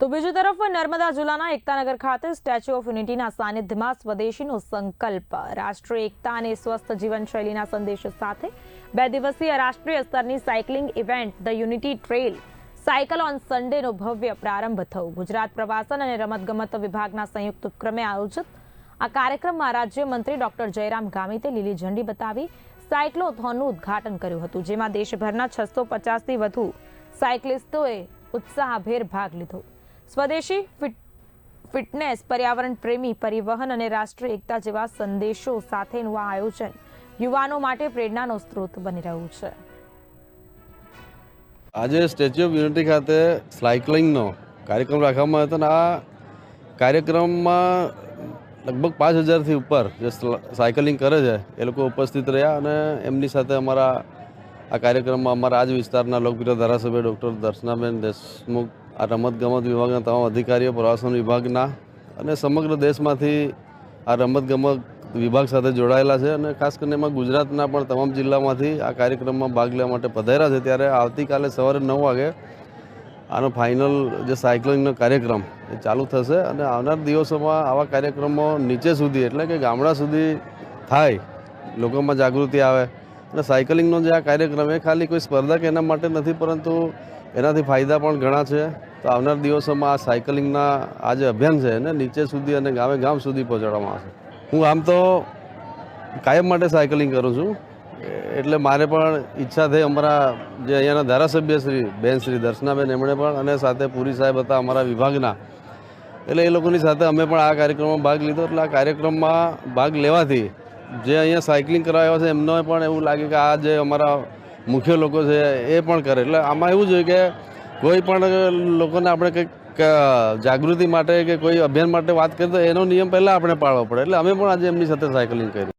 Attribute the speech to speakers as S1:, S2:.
S1: તો બીજી તરફ નર્મદા જિલ્લાના એકતાનગર ખાતે સ્ટેચ્યુ ઓફ યુનિટીના સાનિધ્યમાં સ્વદેશીનો સંકલ્પ, રાષ્ટ્રીય એકતા અને સ્વસ્થ જીવનશૈલીના સંદેશ સાથે બે દિવસીય રાષ્ટ્રીય સ્તરની cycling event, the unity trail cycle on સન્ડેનો ભવ્ય પ્રારંભ થયો. ગુજરાત પ્રવાસન અને રમતગમત વિભાગના સંયુક્ત ઉપક્રમે આયોજિત આ કાર્યક્રમમાં રાજ્યમંત્રી ડોક્ટર જયરામ ગામિતે લીલી ઝંડી બતાવી સાયક્લોથોનનું ઉદ્ઘાટન કર્યું હતું, જેમાં દેશભરના છસો પચાસથી વધુ સાયકલિસ્ટોએ ઉત્સાહભેર ભાગ લીધો. સ્વદેશી ફિટ, ફિટનેસ, પર્યાવરણ પ્રેમી, પરિવહન અને રાષ્ટ્રીય એકતા જેવા સંદેશો સાથેનું આ આયોજન યુવાનો માટે પ્રેરણાનો સ્ત્રોત બની રહ્યું છે.
S2: આજે સ્ટેચ્યુ ઓફ યુનિટી ખાતે સાયકલિંગનો કાર્યક્રમ રાખવામાં આવ્યો હતો આ કાર્યક્રમમાં લગભગ પાંચ હજારથી ઉપર જે સાયકલિંગ કરે છે, એ લોકો ઉપસ્થિત રહ્યા અને એમની સાથે અમારા આ કાર્યક્રમમાં અમારા આજ વિસ્તારના લોકપ્રિય ધારાસભ્ય ડૉક્ટર દર્શનાબેન દેશમુખ આ રમતગમત વિભાગના તમામ અધિકારીઓ, પ્રવાસન વિભાગના અને સમગ્ર દેશમાંથી આ રમતગમત વિભાગ સાથે જોડાયેલા છે અને ખાસ કરીને એમાં ગુજરાતના પણ તમામ જિલ્લામાંથી આ કાર્યક્રમમાં ભાગ લેવા માટે પધાર્યા છે. ત્યારે આવતીકાલે સવારે નવ વાગે આનો ફાઇનલ જે સાયકલિંગનો કાર્યક્રમ એ ચાલુ થશે અને આવનાર દિવસોમાં આવા કાર્યક્રમો નીચે સુધી એટલે કે ગામડા સુધી થાય, લોકોમાં જાગૃતિ આવે. અને સાયકલિંગનો જે આ કાર્યક્રમ એ ખાલી કોઈ સ્પર્ધા કે એના માટે નથી, પરંતુ એનાથી ફાયદા પણ ઘણા છે. તો આવનાર દિવસોમાં આ સાયકલિંગના આ જે અભિયાન છે એને નીચે સુધી અને ગામે ગામ સુધી પહોંચાડવામાં આવશે. હું આમ તો કાયમ માટે સાયકલિંગ કરું છું. એટલે મારે પણ ઈચ્છા થઈ અમારા જે અહીંયાના ધારાસભ્ય શ્રી, બેન શ્રી દર્શનાબેન એમણે પણ અને સાથે પુરી સાહેબ હતા અમારા વિભાગના. એટલે એ લોકોની સાથે અમે પણ આ કાર્યક્રમમાં ભાગ લીધો. એટલે આ કાર્યક્રમમાં ભાગ લેવાથી જે અહીંયા સાયકલિંગ કરવા આવ્યા છે, એમને પણ એવું લાગે કે આ જે અમારા મુખ્ય લોકો છે એ પણ કરે. એટલે આમાં એવું જોઈએ કે કોઈ પણ લોકોને આપણે કંઈક જાગૃતિ માટે કે કોઈ અભિયાન માટે વાત કરીએ તો એનો નિયમ પહેલાં આપણે પાળવો પડે. એટલે અમે પણ આજે એમની સાથે સાયકલિંગ કરી.